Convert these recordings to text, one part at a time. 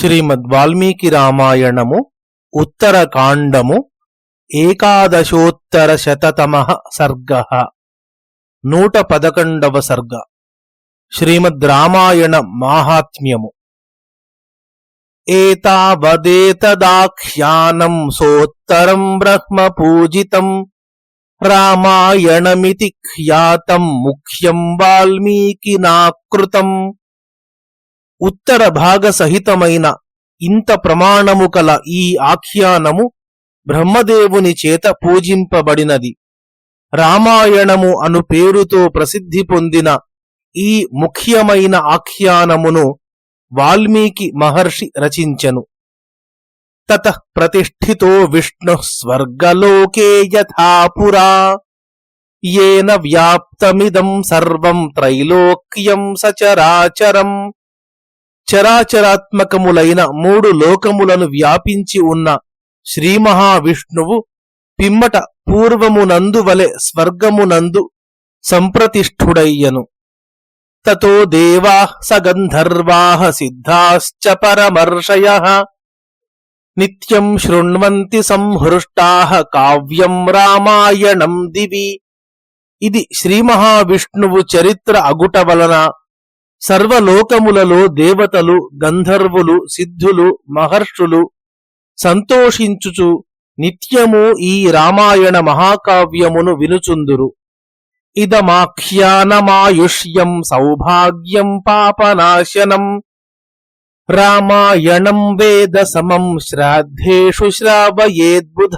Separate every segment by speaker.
Speaker 1: శ్రీమద్ వాల్మీకి రామాయణము ఉత్తరకాండము ఏకాదశోత్తర శతతమ సర్గ నూట పదకొండవ సర్గ శ్రీమద్ రామాయణ మాహాత్మ్యము ఏతావదేతదాఖ్యానం సోత్తరం బ్రహ్మ పూజితం రామాయణమితి ఖ్యాతం ముఖ్యం వాల్మీకి నాకృతం ఉత్తర భాగ సహితమైన ఇంత ప్రమాణము కల ఈ ఆఖ్యానము బ్రహ్మదేవుని చేత పూజింపబడినది. రామాయణము అను పేరుతో ప్రసిద్ధి పొందిన ఈ ముఖ్యమైన ఆఖ్యానమును వాల్మీకి మహర్షి రచించెను. తత ప్రతిష్ఠితో విష్ణు స్వర్గలోకే యథాపురా ఏన వ్యాప్తమిదం సర్వం త్రైలోక్యం సచరాచరం. చరాచరాత్మకములైన మూడు లోకములను వ్యాపించి ఉన్న శ్రీ మహావిష్ణువు పిమ్మట పూర్వమునందు వలె స్వర్గమునందు సంప్రతిష్ఠుడయ్యను. తతో దేవా సగంధర్వా సిద్ధాశ్చ పరమర్షయ. నిత్యం శృణ్వంతి సంహృష్టా కావ్యం రామాయణం దివి. ఇది శ్రీ మహావిష్ణువు చరిత్ర అగుట వలన సర్వలోకములలో దేవతలు గంధర్వులు సిద్ధులు మహర్షులు సంతోషించుచు నిత్యము ఈ రామాయణ మహాకావ్యమును వినుచుందురు. ఇదమాఖ్యానమాయుష్యం సౌభాగ్యం పాపనాశనం. రామాయణం వేద సమం శ్రాద్ధేషు శ్రావయేద్బుధ.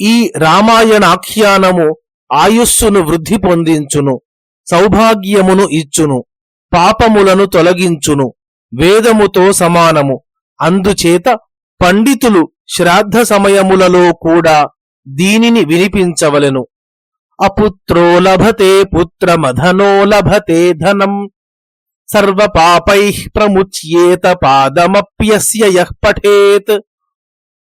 Speaker 1: ఈ రామాయణాఖ్యానము ఆయుస్సును వృద్ధి పొందించును సౌభాగ్యమును ఇచ్చును. పాపములను తొలగించును. వేదముతో సమానము. అందుచేత పండితులు శ్రాద్ధ సమయములలో కూడా దీనిని వినిపించవలెను. అపుత్రో లభతే పుత్రమధనో లభతే ధనం. సర్వపాపై ప్రముచ్యేత పాదమప్యస్య పఠేత్.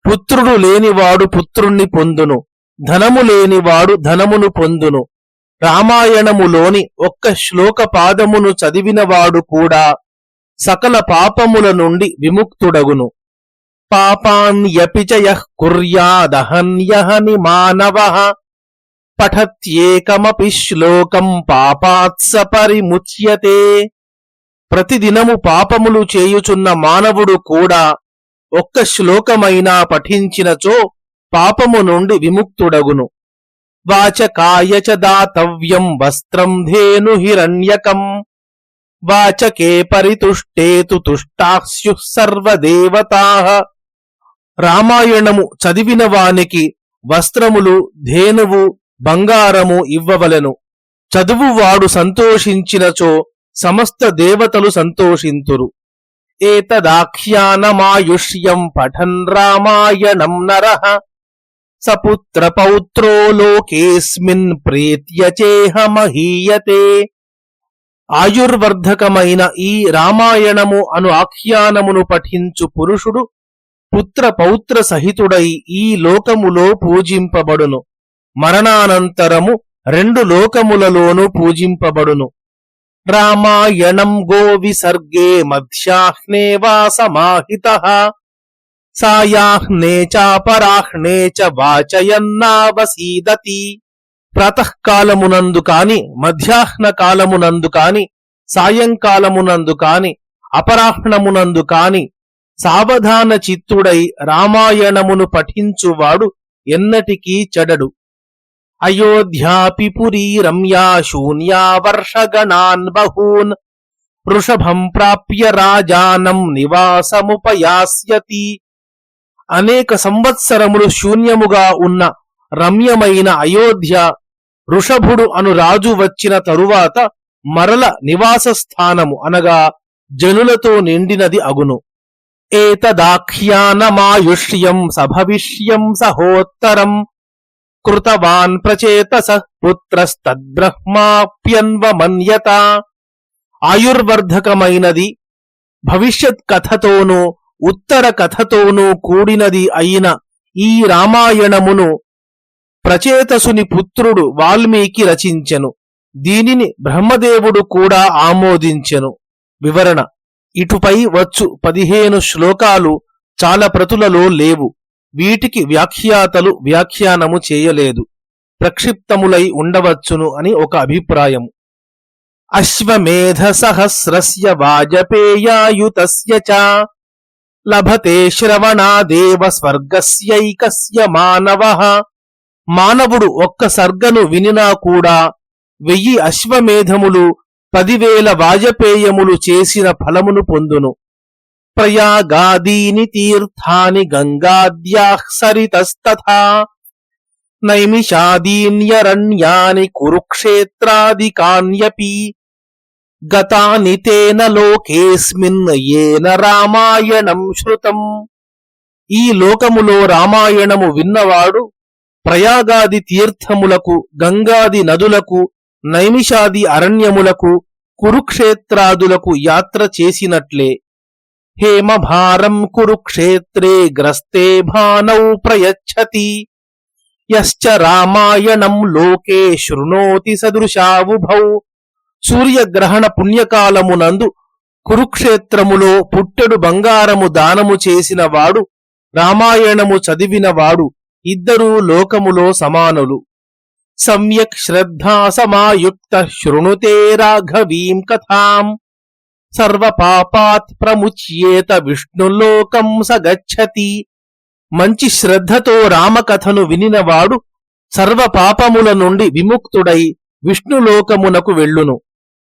Speaker 1: పుత్రుడు లేనివాడు పుత్రుణ్ణి పొందును. ధనము లేనివాడు ధనమును పొందును. రామాయణములోని ఒక్క శ్లోక పాదమును చదివినవాడు కూడా సకల పాపముల నుండి విముక్తుడగును. పాపాన్యపి కుర్యాదహన్యహని మానవ. పఠత్యేకమపి శ్లోకం పాపాత్స పరిముచ్యతే ప్రతిదినము పాపములు చేయుచున్న మానవుడు కూడా ఒక్క శ్లోకమైనా పఠించినచో పాపము నుండి విముక్తుడగును. వాచకాయ చ దాతవ్యం వస్త్రం ధేను హిరణ్యకం. వాచకే పరితుష్టేతు తుష్టాస్యు సర్వదేవతా. రామాయణము చదివిన వానికి వస్త్రములు ధేనువు బంగారము ఇవ్వవలెను. చదువువాడు సంతోషించినచో సమస్త దేవతలు సంతోషింతురు. ఏతదాఖ్యానమాయుష్యం పఠన్ రామాయణం నరః. సపుత్ర పౌత్రో లోకేస్మిన్ ప్రీత్యచేహ మహీయతే ఆయుర్వర్ధకమైన ఈ రామాయణము అను ఆఖ్యానమును పఠించు పురుషుడు పుత్ర పౌత్ర సహితుడై ఈ లోకములో పూజింపబడును. మరణానంతరము రెండు లోకములలోనూ పూజింపబడును. రామాయణం గో విసర్గే మధ్యాహ్నే వా సమాహిత సాయాహ్నే చాపరాహ్నే చ వాచయన్నావసీదతి ప్రాతకాలమునందు కాని మధ్యాహ్న కాలమునందు కాని సాయంకాలమునందు కాని అపరాహ్నమునందు కాని సావధాన చిత్తుడై రామాయణమును పఠించువాడు ఎన్నటికీ చెడడు. అయోధ్యాపి పురీ రమ్యా శూన్యా వర్షగణాన్ బహూన్ వృషభం ప్రాప్య రాజానం నివాసముపయాస్యతి। అనేక సంవత్సరములు శూన్యముగా ఉన్న రమ్యమైన అయోధ్య ఋషభుడు అను రాజు వచ్చిన తరువాత మరల నివాస స్థానము అనగా జనులతో నిండినది అగును. ఏతదాఖ్యానమాయుష్యం సభవిష్యం సహోత్తరం కృతవాన్ ప్రచేతస పుత్రస్తద్బ్రహ్మాప్యన్వమన్యత. ఆయుర్వర్ధకమైనది భవిష్యత్ కథతోనూ ఉత్తర కథతోనూ కూడినది అయిన ఈ రామాయణమును ప్రచేతసుని పుత్రుడు వాల్మీకి రచించెను. దీనిని బ్రహ్మదేవుడు కూడా ఆమోదించెను. వివరణ. ఇటుపై వచ్చు పదిహేను శ్లోకాలు చాలా ప్రతులలో లేవు. వీటికి వ్యాఖ్యాతలు వ్యాఖ్యానము చేయలేదు. ప్రక్షిప్తములై ఉండవచ్చును అని ఒక అభిప్రాయము. అశ్వమేధ సహస్రస్య వాజపేయాయుతస్య చ లభతే శ్రవణాదేవ స్వర్గస్యైకస్య మానవ. మానవుడు ఒక్క సర్గను వినినా కూడా వెయ్యి అశ్వమేధములు పదివేల వాజపేయములు చేసిన ఫలమును పొందును. ప్రయాగాదీని తీర్థాని గంగాద్యాసరితస్తథా నైమిషాదీన్యరణ్యాని కురుక్షేత్రాదికాన్యపి గతాని తేన లోకేస్మిన్ ఏన రామాయణం శృతం. ఈ లోకములో రామాయణము విన్నవాడు ప్రయాగాది తీర్థములకు గంగాది నదులకు నైమిషాది అరణ్యములకు కురుక్షేత్రాదులకు యాత్ర చేసినట్లే. హేమభారం కురుక్షేత్రే గ్రస్తే భానౌ ప్రయచ్చతి. యశ్చ రామాయణం లోకే శృణోతి సదృశావుభౌ. సూర్యగ్రహణ పుణ్యకాలమునందు కురుక్షేత్రములో పుట్టెడు బంగారము దానము చేసిన వాడు రామాయణము చదివినవాడు ఇద్దరూ లోకములో సమానులు. సమ్యక్ శ్రద్ధా సమాయుక్త శృణుతే రాఘవీం కథాం. సర్వపాపాత్ ప్రముచ్యేత విష్ణులోకం సగచ్చతి. మంచి శ్రద్ధతో రామకథను వినినవాడు సర్వ పాపముల నుండి విముక్తుడై విష్ణులోకమునకు వెళ్ళును.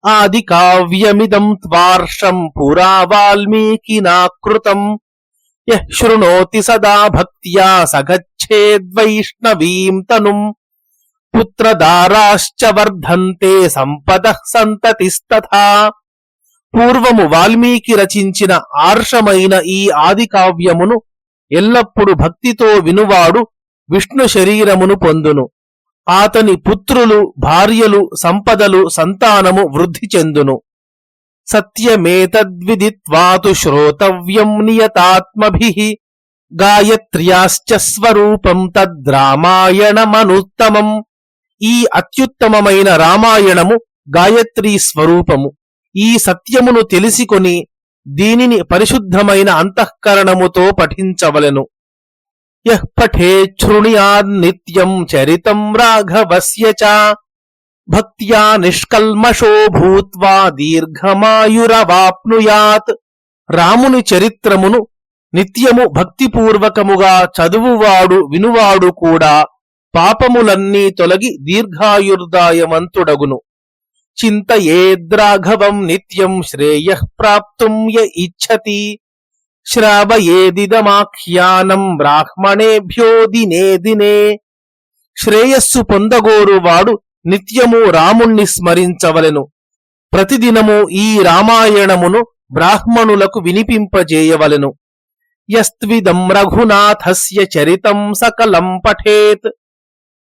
Speaker 1: ఆది కావ్యమిదం త్వార్షం పురా వాల్మీకినాకృతం యః శృణోతి సదా భక్త్యా సగచ్ఛేద్వైష్ణవీం తనుం. పుత్రదారాశ్చ వర్ధంతే సంపద సంతతిస్తథా. పూర్వము వాల్మీకి రచించిన ఆర్షమైన ఈ ఆది కావ్యమును ఎల్లప్పుడు భక్తితో వినువాడు విష్ణు శరీరమును పొందును. ఆతని పుత్రులు భార్యలు సంపదలు సంతానము వృద్ధి చెందును. సత్యమేతద్విదిత్వాతు శ్రోతవ్యం నియతాత్మభి గాయత్ర్యాశ్చ స్వరూపం తద్రామాయణమనుత్తమం. ఈ అత్యుత్తమమైన రామాయణము గాయత్రీ స్వరూపము. ఈ సత్యమును తెలిసికొని దీనిని పరిశుద్ధమైన అంతఃకరణముతో పఠించవలెను. యః పఠేచ్ఛృణుయాన్నిత్యం చరితం రాఘవస్య చ భక్త్యా నిష్కల్మషో భూత్వా దీర్ఘమాయురవాప్నుయాత్ రాముని చరిత్రమును నిత్యము భక్తిపూర్వకముగా చదువువాడు వినువాడు కూడా పాపములన్నీ తొలగి దీర్ఘాయుర్దాయవంతుడగును। చింతయేద్రాఘవం నిత్యం శ్రేయః ప్రాప్తుం య ఇచ్చతి। శ్రావయేదిదమాఖ్యానం బ్రాహ్మణేభ్యో దినే దినే శ్రేయస్సు పొందగోరువాడు నిత్యము రాముణ్ణి స్మరించవలెను. ప్రతిదినము ఈ రామాయణమును బ్రాహ్మణులకు వినిపింపజేయవలెను. యస్విదం రఘునాథస్య చరితం సకలం పఠేత్।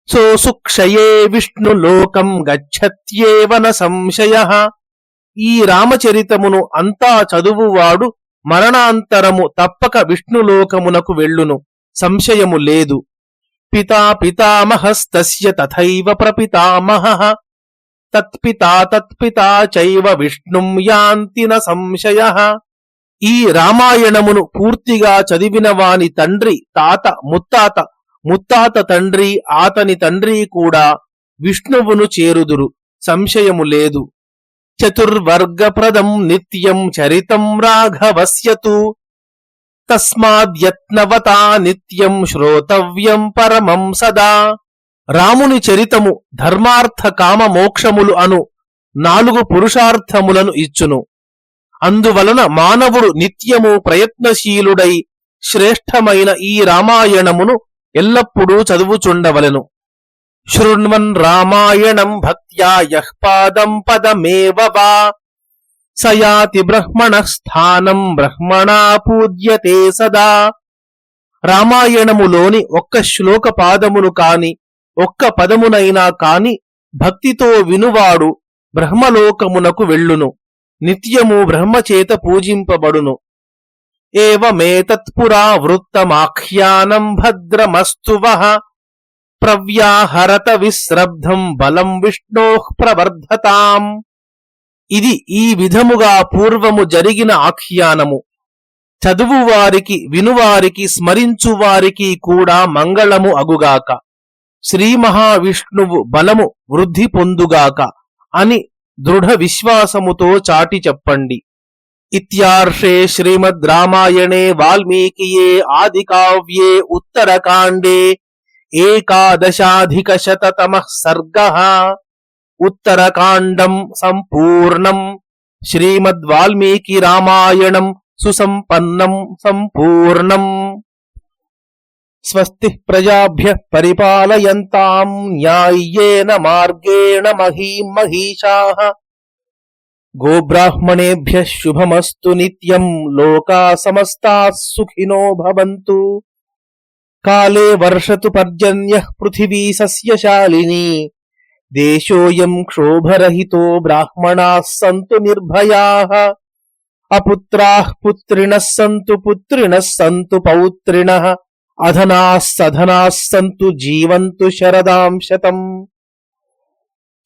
Speaker 1: సోసుక్షయే విష్ణులోకం గచ్చత్యేవన సంశయ। ఈ రామచరితమును అంతా చదువువాడు మరణాంతరము తప్పక విష్ణులోకమునకు వెళ్ళును. సంశయము లేదు. పితా పితామహస్తస్య తథైవ ప్రపితామహ. తత్పితా తత్పితా చైవ విష్ణుం యాంతి న సంశయ. ఈ రామాయణమును పూర్తిగా చదివిన వాని తండ్రి తాత ముత్తాత. ముత్తాత తండ్రి ఆతని తండ్రి కూడా విష్ణువును చేరుదురు. సంశయము లేదు. చతుర్వర్గప్రదం నిత్యం చరితం రాఘవస్యతు తస్మాద్యత్నవతా నిత్యం శ్రోతవ్యం పరమం సదా రాముని చరితము ధర్మార్థ కామ మోక్షములు అను నాలుగు పురుషార్థములను ఇచ్చును। అందువలన మానవుడు నిత్యము ప్రయత్నశీలుడై శ్రేష్టమైన ఈ రామాయణమును ఎల్లప్పుడూ చదువుచుండవలెను। శృణ్వన్ రామాయణం భక్త్యా యః పాదం పదమేవ వా. సయాతి బ్రహ్మణ స్థానం బ్రహ్మణా పూజ్యతే సదా. రామాయణములోని ఒక్క శ్లోక పాదమును కాని ఒక్క పదమునైనా కాని భక్తితో వినువాడు బ్రహ్మలోకమునకు వెళ్ళును. నిత్యము బ్రహ్మచేత పూజింపబడును. ఏవమేతత్పురా వృత్తమాఖ్యానం భద్రమస్తువః ప్రవ్యాహరత విశ్రబ్ధం బలం విష్ణో ప్రవర్ధతాం. ఇది ఈ విధముగా పూర్వము జరిగిన ఆఖ్యానము. చదువువారికి వినువారికి స్మరించు వారికి కూడా మంగళము అగుగాక. శ్రీ మహావిష్ణువు బలము వృద్ధి పొందుగాక అని దృఢ విశ్వాసముతో చాటి చెప్పండి. ఇత్యార్షే శ్రీమద్ రామాయణే వాల్మీకియే ఆది కావ్యే ఉత్తరకాండే एकादशाधिकशततम एकादशाधिकशततमः सर्गः। उत्तरकाण्डम् सम्पूर्णम्। श्रीमद्वाल्मीकिरामायणम् सुसम्पन्नम् संपूर्ण स्वस्ति प्रजाभ्य परिपालयन्ताम्। न्याय्येन मार्गेण मही महीषाः गोब्राह्मणेभ्यः शुभमस्तु नित्यम्। लोका समस्ताः सुखिनो भवन्तु। काले वर्षतु पर्जन्यः पृथिवी सस्यशालिनी देशोऽयम् क्षोभरहितो ब्राह्मणाः सन्तु निर्भयाः। अपुत्राः पुत्रिणः सन्तु पुत्रिणः सन्तु पौत्रिणः। अधनाः सधनाः सन्तु जीवन्तु शरदाम् शतम्।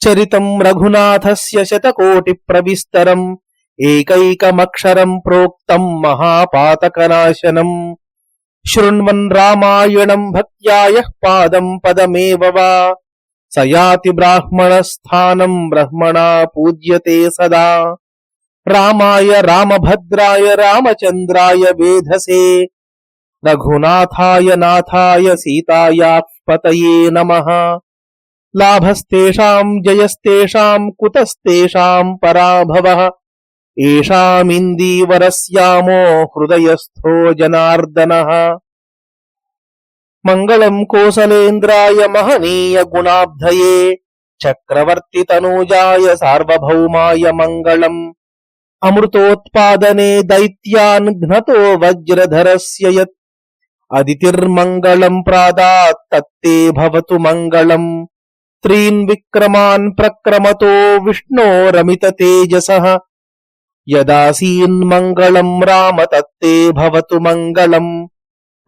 Speaker 1: चरितम् रघुनाथस्य शतकोटिप्रविस्तरम्। एकैकमक्षरम् प्रोक्तम् महापातकनाशनम्। ప్రవిస్తరం ఏకైకమక్షరం ప్రోక్తం మహాపాతకనాశనం శృణ్వన్ రామాయణం భక్త్యాయ పాదం పదమేవ వా సయాతి బ్రాహ్మణస్థానం బ్రహ్మణా పూజ్యతే సదా రామాయ రామభద్రాయ రామచంద్రాయ వేధసే రఘునాథాయ నాథాయ సీతాయాః పతయే నమః లాభస్తేషాం జయస్తేషాం కుతస్తేషాం పరాభవः ఏషామిందీవరస్యామో హృదయస్థో జనార్దన. మంగళం కోసలేంద్రాయ మహనీయ గుణాబ్ధయే చక్రవర్తి తనూజాయ సార్వభౌమాయ మంగళం. అమృతోత్పాదనే దైత్యాన్ ఘ్నతో వజ్రధరస్య యత్. అదితిర్మంగళం ప్రాదాత్ తత్తే భవతు మంగళం. త్రీన్ విక్రమాన్ ప్రక్రమతో విష్ణోరమిత తేజస. యదాసీన్మంగళం రామ తత్తే భవతు మంగళం.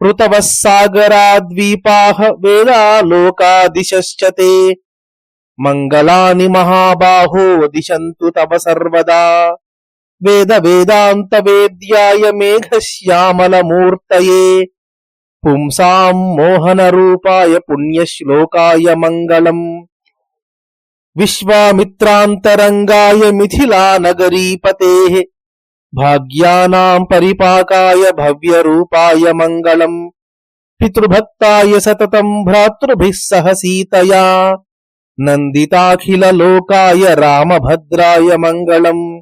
Speaker 1: ఋతవः సాగరాద్వీపాः వేదాలోకాదిశశ్చ తే. మంగళాని మహాబాహో దిశంతు తవ సర్వదా. వేద వేదాంత వేద్యాయ మేఘశ్యామలమూర్తయే పుంసాం మోహన రూపాయ పుణ్యశ్లోకాయ మంగళం. విశ్వామిత్రాంతరంగాయ మిథిలా నగరీపతే భాగ్యానాం పరిపాకాయ భవ్యరూపాయ మంగళం పితృభక్తాయ సతతం భ్రాతృభిः సహ సీతయా నందితాఖిల లోకాయ రామభద్రాయ మంగళం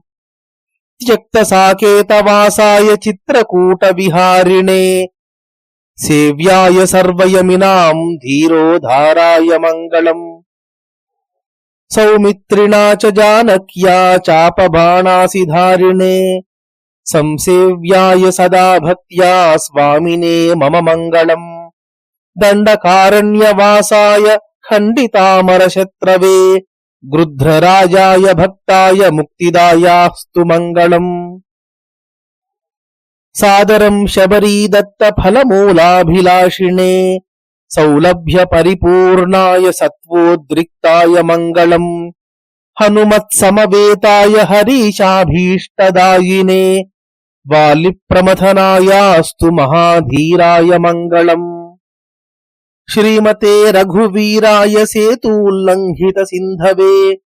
Speaker 1: త్యక్త సాకేతవాసాయ చిత్రకూట విహారిణే సేవ్యాయ సర్వయమినాం ధీరోధారాయ మంగళం సౌమిత్రిణా చ జానక్యా చాపబాణాసి ధారిణే. సంసేవ్యాయ సదా భక్త్యా స్వామినే మమ మంగళం. దండకారణ్యవాసాయ ఖండితామరశత్రవే. గృధ్రరాజాయ భక్తాయ ముక్తిదాయాస్తు మంగళం. సాదరం శబరీదత్త ఫలమూలాభిలాషిణే. సౌలభ్య పరిపూర్ణాయ సత్వోద్రిక్తాయ మంగళం. హనుమత్సమవేతాయ హరీశాభీష్టదాయినే. వాలిప్రమథనాయాస్తు మహాధీరాయ మంగళం. శ్రీమతే రఘువీరాయ సేతూల్లంఘిత సింధవే.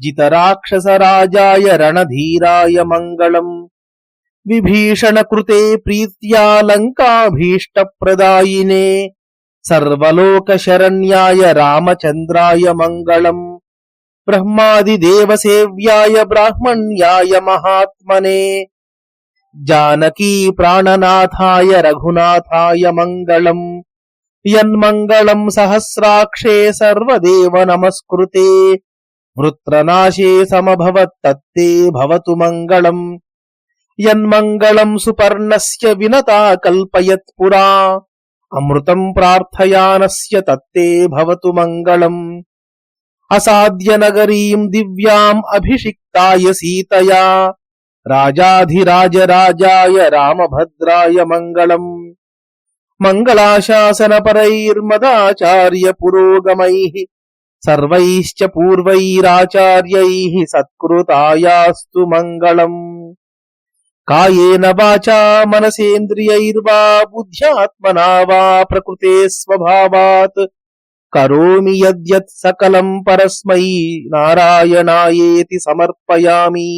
Speaker 1: జితరాక్షసరాజాయ రణధీరాయ మంగళం. విభీషణకృతే ప్రీత్యా లంకాభీష్టప్రదాయినే. సర్వలోక శరణ్యాయ రామచంద్రాయ మంగళం. బ్రహ్మాదిదేవసేవ్యాయ బ్రాహ్మణ్యాయ మహాత్మనే. జానకీ ప్రాణనాథాయ రఘునాథాయ మంగళం. యన్మంగళం సహస్రాక్షే సర్వదేవ నమస్కృతే. వృత్రనాశే సమభవత్తత్తే భవతు మంగళం. యన్మంగళం సుపర్ణస్య వినతా కల్పయత్పురా. అమృతం ప్రార్థయానస్య తత్తే భవతు మంగళం. అసాధ్య నగరీం దివ్యాం అభిషిక్తాయ సీతయా. రాజాధిరాజరాజాయ రామభద్రాయ మంగళం. మంగళాశాసనపరైర్మదాచార్య పురోగమై. సర్వైశ్చ పూర్వైరాచార్యై. సత్కృతాయాస్తు మంగళం. కాయేన వాచా మనసేంద్రియైర్వా బుద్ధ్యాత్మనా వా ప్రకృతే స్వభావాత్. కరోమి యద్యత్ సకలం పరస్మై నారాయణాయేతి సమర్పయామి.